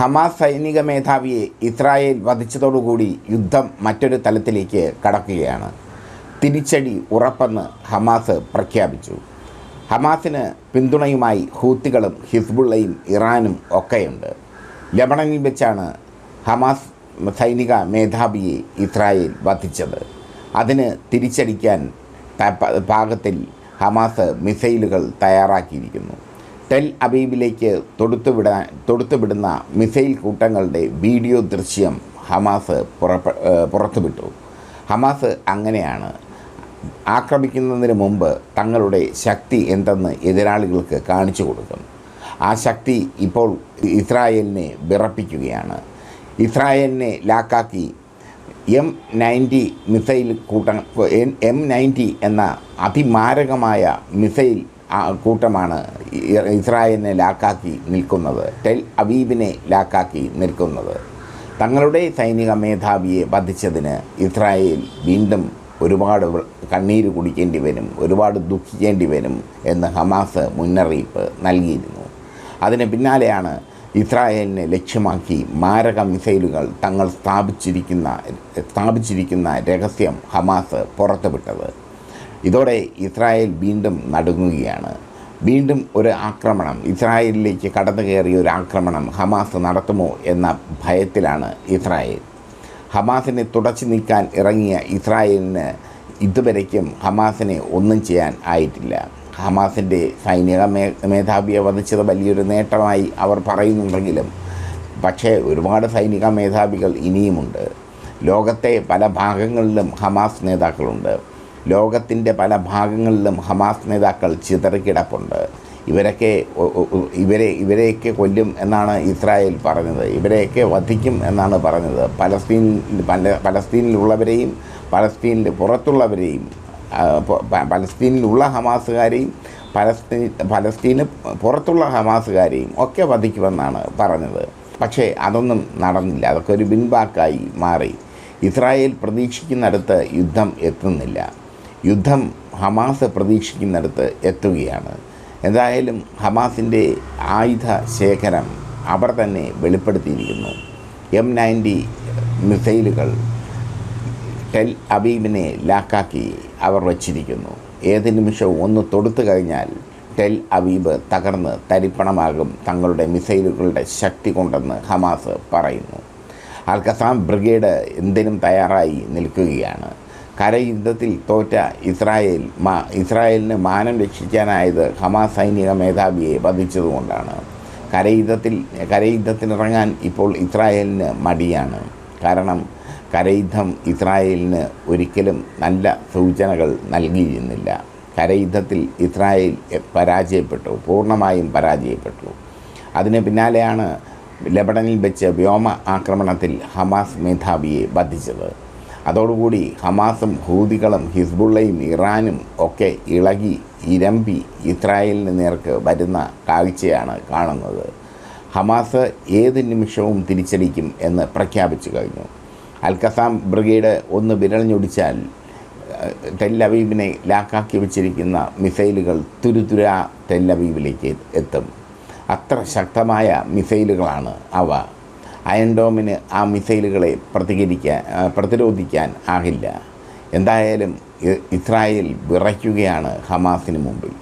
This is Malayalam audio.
ഹമാസ് സൈനിക മേധാവിയെ ഇസ്രായേൽ വധിച്ചതോടുകൂടി യുദ്ധം മറ്റൊരു തലത്തിലേക്ക് കടക്കുകയാണ്. തിരിച്ചടി ഉറപ്പെന്ന് ഹമാസ് പ്രഖ്യാപിച്ചു. ഹമാസിന് പിന്തുണയുമായി ഹൂത്തികളും ഹിസ്ബുള്ളയും ഇറാനും ഒക്കെയുണ്ട്. ലബണനിൽ വെച്ചാണ് ഹമാസ് സൈനിക മേധാവിയെ ഇസ്രായേൽ വധിച്ചത്. അതിന് തിരിച്ചടിക്കാൻ പാകത്തിൽ ഹമാസ് മിസൈലുകൾ തയ്യാറാക്കിയിരിക്കുന്നു. ടെൽ അബീബിലേക്ക് തൊടുത്തുവിടാൻ തൊടുത്തുവിടുന്ന മിസൈൽ കൂട്ടങ്ങളുടെ വീഡിയോ ദൃശ്യം ഹമാസ് പുറപ്പെ പുറത്തുവിട്ടു. ഹമാസ് അങ്ങനെയാണ്. ആക്രമിക്കുന്നതിന് മുമ്പ് തങ്ങളുടെ ശക്തി എന്തെന്ന് എതിരാളികൾക്ക് കാണിച്ചു കൊടുക്കും. ആ ശക്തി ഇപ്പോൾ ഇസ്രായേലിനെ വിറപ്പിക്കുകയാണ്. ഇസ്രായേലിനെ ലാക്കാക്കി എം നയന്റി മിസൈൽ കൂട്ടം എം നയന്റി എന്ന അതിമാരകമായ മിസൈൽ കൂട്ടമാണ് ഇസ്രായേലിനെ ലാക്കാക്കി നിൽക്കുന്നത്. ടെൽ അബീബിനെ ലാക്കാക്കി നിൽക്കുന്നത്. തങ്ങളുടെ സൈനിക മേധാവിയെ വധിച്ചതിന് ഇസ്രായേൽ വീണ്ടും ഒരുപാട് കണ്ണീര് കുടിക്കേണ്ടി വരും ഒരുപാട് ദുഃഖിക്കേണ്ടി വരും എന്ന് ഹമാസ് മുന്നറിയിപ്പ് നൽകിയിരുന്നു. അതിന് പിന്നാലെയാണ് ഇസ്രായേലിനെ ലക്ഷ്യമാക്കി മാരക മിസൈലുകൾ തങ്ങൾ സ്ഥാപിച്ചിരിക്കുന്ന സ്ഥാപിച്ചിരിക്കുന്ന രഹസ്യം ഹമാസ് പുറത്തുവിട്ടത്. ഇതോടെ ഇസ്രായേൽ വീണ്ടും നടുങ്ങുകയാണ്. വീണ്ടും ഒരു ആക്രമണം. ഇസ്രായേലിലേക്ക് കടന്നു കയറിയ ഒരു ആക്രമണം ഹമാസ് നടത്തുമോ എന്ന ഭയത്തിലാണ് ഇസ്രായേൽ. ഹമാസിനെ തുടച്ചു നീക്കാൻ ഇറങ്ങിയ ഇസ്രായേലിന് ഇതുവരയ്ക്കും ഹമാസിനെ ഒന്നും ചെയ്യാൻ ആയിട്ടില്ല. ഹമാസിന്റെ സൈനിക മേ മേധാവിയെ വധിച്ചത് വലിയൊരു നേട്ടമായി അവർ പറയുന്നുണ്ടെങ്കിലും പക്ഷേ ഒരുപാട് സൈനിക മേധാവികൾ ഇനിയുമുണ്ട്. ലോകത്തെ പല ഭാഗങ്ങളിലും ഹമാസ് നേതാക്കളുണ്ട്. ലോകത്തിന്റെ പല ഭാഗങ്ങളിലും ഹമാസ് നേതാക്കൾ ചിതറിക്കിടപ്പുണ്ട്. ഇവരൊക്കെ ഇവരെ ഇവരെയൊക്കെ കൊല്ലും എന്നാണ് ഇസ്രായേൽ പറഞ്ഞത്. ഇവരെയൊക്കെ വധിക്കും എന്നാണ് പറഞ്ഞത്. പലസ്തീൻ പല പലസ്തീനിലുള്ളവരെയും പലസ്തീനിൽ പുറത്തുള്ളവരെയും പലസ്തീനിലുള്ള ഹമാസുകാരെയും പലസ്തീൻ പലസ്തീന് പുറത്തുള്ള ഹമാസുകാരെയും ഒക്കെ വധിക്കുമെന്നാണ് പറഞ്ഞത്. പക്ഷേ അതൊന്നും നടന്നില്ല. അതൊക്കെ ഒരു ബിൻബാക്കായി മാറി. ഇസ്രായേൽ പ്രതീക്ഷിക്കുന്നിടത്ത് യുദ്ധം എത്തുന്നില്ല. യുദ്ധം ഹമാസ് പ്രതീക്ഷിക്കുന്നിടത്ത് എത്തുകയാണ്. എന്തായാലും ഹമാസിന്റെ ആയുധ ശേഖരം അവർ തന്നെ വെളിപ്പെടുത്തിയിരിക്കുന്നു. എം നയന്റി മിസൈലുകൾ ടെൽ അബീബിനെ ലാക്കാക്കി അവർ വച്ചിരിക്കുന്നു. ഏത് നിമിഷവും ഒന്ന് തൊടുത്തു കഴിഞ്ഞാൽ ടെൽ അബീബ് തകർന്ന് തരിപ്പണമാകും തങ്ങളുടെ മിസൈലുകളുടെ ശക്തി കൊണ്ടെന്ന് ഹമാസ് പറയുന്നു. അൽ ബ്രിഗേഡ് എന്തിനും തയ്യാറായി നിൽക്കുകയാണ്. കരയുദ്ധത്തിൽ തോറ്റ ഇസ്രായേൽ മാ ഇസ്രായേലിന് മാനം രക്ഷിക്കാനായത് ഹമാസ് സൈനിക മേധാവിയെ വധിച്ചതുകൊണ്ടാണ്. കരയുദ്ധത്തിൽ കരയുദ്ധത്തിനിറങ്ങാൻ ഇപ്പോൾ ഇസ്രായേലിന് മടിയാണ്. കാരണം കരയുദ്ധം ഇസ്രായേലിന് ഒരിക്കലും നല്ല സൂചനകൾ നൽകിയിരുന്നില്ല. കരയുദ്ധത്തിൽ ഇസ്രായേൽ പരാജയപ്പെട്ടു പൂർണമായും പരാജയപ്പെട്ടു. അതിന് പിന്നാലെയാണ് ലബണനിൽ വെച്ച് വ്യോമ ആക്രമണത്തിൽ ഹമാസ് മേധാവിയെ വധിച്ചത്. അതോടുകൂടി ഹമാസും ഹൂതികളും ഹിസ്ബുള്ളയും ഇറാനും ഒക്കെ ഇളകി ഇരമ്പി ഇസ്രായേലിന് നേർക്ക് വരുന്ന കാഴ്ചയാണ് കാണുന്നത്. ഹമാസ് ഏത് നിമിഷവും തിരിച്ചടിക്കും എന്ന് പ്രഖ്യാപിച്ചു കഴിഞ്ഞു. അൽക്കസാം ബ്രിഗേഡ് ഒന്ന് വിരളഞ്ഞൊടിച്ചാൽ ഏഹ്, ടെല്ലവീബിനെ ലാക്കാക്കി വെച്ചിരിക്കുന്ന മിസൈലുകൾ തുരുതുര തെല്ലവീബിലേക്ക് എത്തും. അത്ര ശക്തമായ മിസൈലുകളാണ് അവ. അയൻഡോമിന് ആ മിസൈലുകളെ പ്രതികരിക്കാൻ പ്രതിരോധിക്കാൻ ആകില്ല. എന്തായാലും ഇസ്രായേൽ വിറയ്ക്കുകയാണ് ഹമാസിന് മുമ്പിൽ.